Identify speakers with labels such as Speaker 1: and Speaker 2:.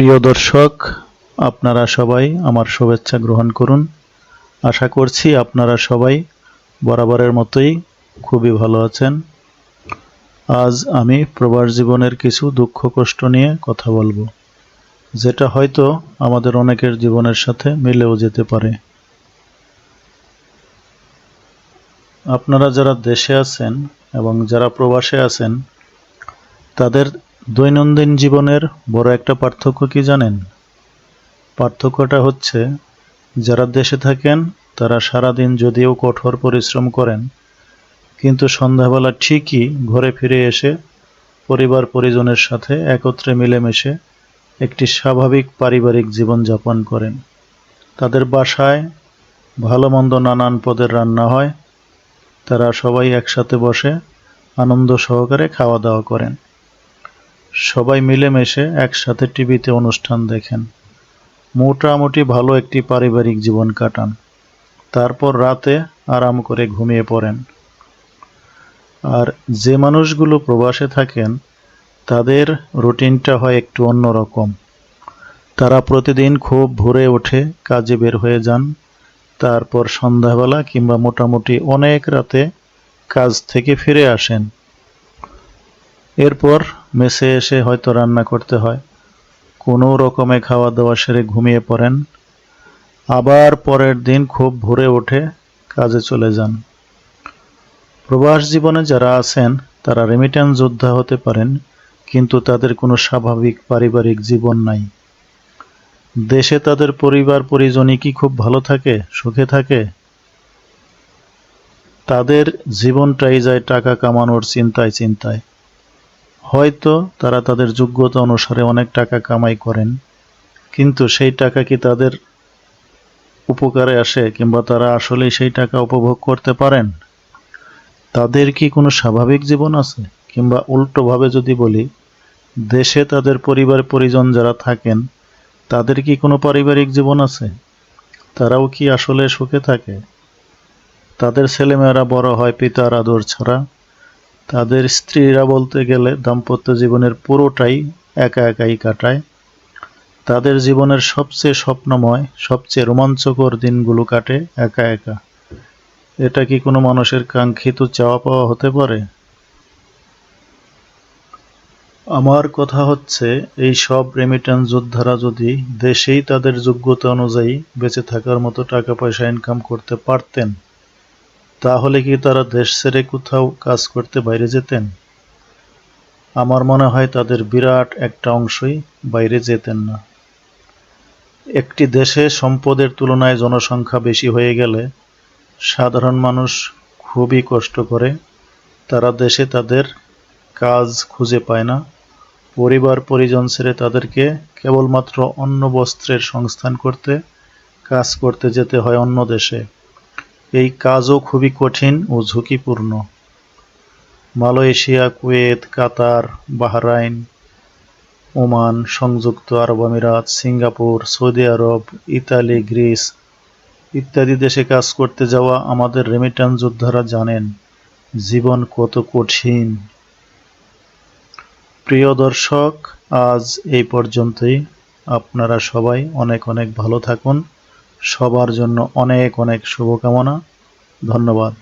Speaker 1: প্রিয় দর্শক, আপনারা সবাই আমার শুভেচ্ছা গ্রহণ করুন। আশা করছি আপনারা সবাই বরাবরের মতোই খুবই ভালো আছেন। আজ আমি প্রবাস জীবনের কিছু দুঃখ, কষ্ট নিয়ে কথা বলব, যেটা হয়তো আমাদের অনেকের জীবনের সাথে মিলেও যেতে পারে। আপনারা যারা দেশে আছেন এবং যারা প্রবাসে আছেন, তাদের দৈনন্দিন জীবনের বড় একটা পার্থক্য কি জানেন? পার্থক্যটা হচ্ছে, যারা দেশে থাকেন, তারা সারাদিন যদিও কঠোর পরিশ্রম করেন, কিন্তু সন্ধ্যাবেলা ঠিকই ঘরে ফিরে এসে পরিবার পরিজনের সাথে একত্রে মিলেমিশে একটি স্বাভাবিক পারিবারিক জীবন যাপন করেন। তাদের বাসায় ভালো মন্দ নানান পদের রান্না হয়, তারা সবাই একসাথে বসে আনন্দ সহকারে খাওয়া দাওয়া করেন। সবাই মিলেমিশে একসাথে টিভিতে অনুষ্ঠান দেখেন। মোটামুটি ভালো একটি পারিবারিক জীবন কাটান। তারপর রাতে আরাম করে ঘুমিয়ে পড়েন। আর যে মানুষগুলো প্রবাসে থাকেন, তাদের রুটিনটা হয় একটু অন্যরকম তারা প্রতিদিন খুব ভোরে ওঠে কাজে বের হয়ে যান। তারপর সন্ধ্যাবেলা কিংবা মোটামুটি অনেক রাতে কাজ থেকে ফিরে আসেন। এরপর মেসে এসে হয়তো রান্না করতে হয়। কোনো রকমে খাওয়া দাওয়া সেরে ঘুমিয়ে পড়েন। আবার পরের দিন খুব ভোরে ওঠে কাজে চলে যান। প্রবাস জীবনে যারা আছেন, তারা রেমিট্যান্স যোদ্ধা হতে পারেন, কিন্তু তাদের কোনো স্বাভাবিক পারিবারিক জীবন নাই। দেশে তাদের পরিবার পরিজনই কি খুব ভালো থাকে, সুখে থাকে? তাদের জীবনটাই যায় টাকা কামানোর চিন্তায় চিন্তায় হয়তো তারা তাদের যোগ্যতা অনুসারে অনেক টাকা কামাই করেন, কিন্তু সেই টাকা কি তাদের উপকারে আসে কিংবা তারা আসলেই সেই টাকা উপভোগ করতে পারেন? তাদের কি কোনো স্বাভাবিক জীবন আছে? কিংবা উল্টোভাবে যদি বলি, দেশে তাদের পরিবার পরিজন যারা থাকেন, তাদের কি কোনো পারিবারিক জীবন আছে? তারাও কি আসলে সুখে থাকে? তাদের ছেলেমেয়েরা বড় হয় পিতার আদর ছাড়া তাদের স্ত্রীরা বলতে গেলে দাম্পত্য জীবনের পুরোটাই একা একাই কাটায়। তাদের জীবনের সবচেয়ে স্বপ্নময়, সবচেয়ে রোমাঞ্চকর দিনগুলো কাটে একা একা। এটা কি কোনো মানুষের কাঙ্ক্ষিত চাওয়া পাওয়া হতে পারে? আমার কথা হচ্ছে, এই সব রেমিটেন্স যোদ্ধারা যদি দেশেই তাদের যোগ্যতা অনুযায়ী বেঁচে থাকার মতো টাকা পয়সা ইনকাম করতে পারতেন তাহলে কি তারা দেশ ছেড়ে কোথাও কাজ করতে বাইরে যেতেন? আমার মনে হয় তাদের বিরাট একটা অংশই বাইরে যেতেন না। একটি দেশে সম্পদের তুলনায় জনসংখ্যা বেশি হয়ে গেলে সাধারণ মানুষ খুবই কষ্ট করে, তারা দেশে তাদের কাজ খুঁজে পায় না। পরিবার পরিজন ছেড়ে তাদেরকে কেবলমাত্র অন্ন বস্ত্রের সংস্থান করতে, কাজ করতে যেতে হয় অন্য দেশে। এই কাজও খুবই কঠিন ও ঝুঁকিপূর্ণ। Malaysia, Kuwait, Qatar, Bahrain, Oman, সংযুক্ত আরব আমিরাত, সিঙ্গাপুর, সৌদি আরব, ইতালি, গ্রিস ইত্যাদি দেশে কাজ করতে যাওয়া আমাদের রেমিটান যোদ্ধারা জানেন, জীবন কত কঠিন। প্রিয় দর্শক, আজ এই পর্যন্তই। আপনারা সবাই অনেক অনেক ভালো থাকুন। সবার জন্য অনেক অনেক শুভকামনা। ধন্যবাদ।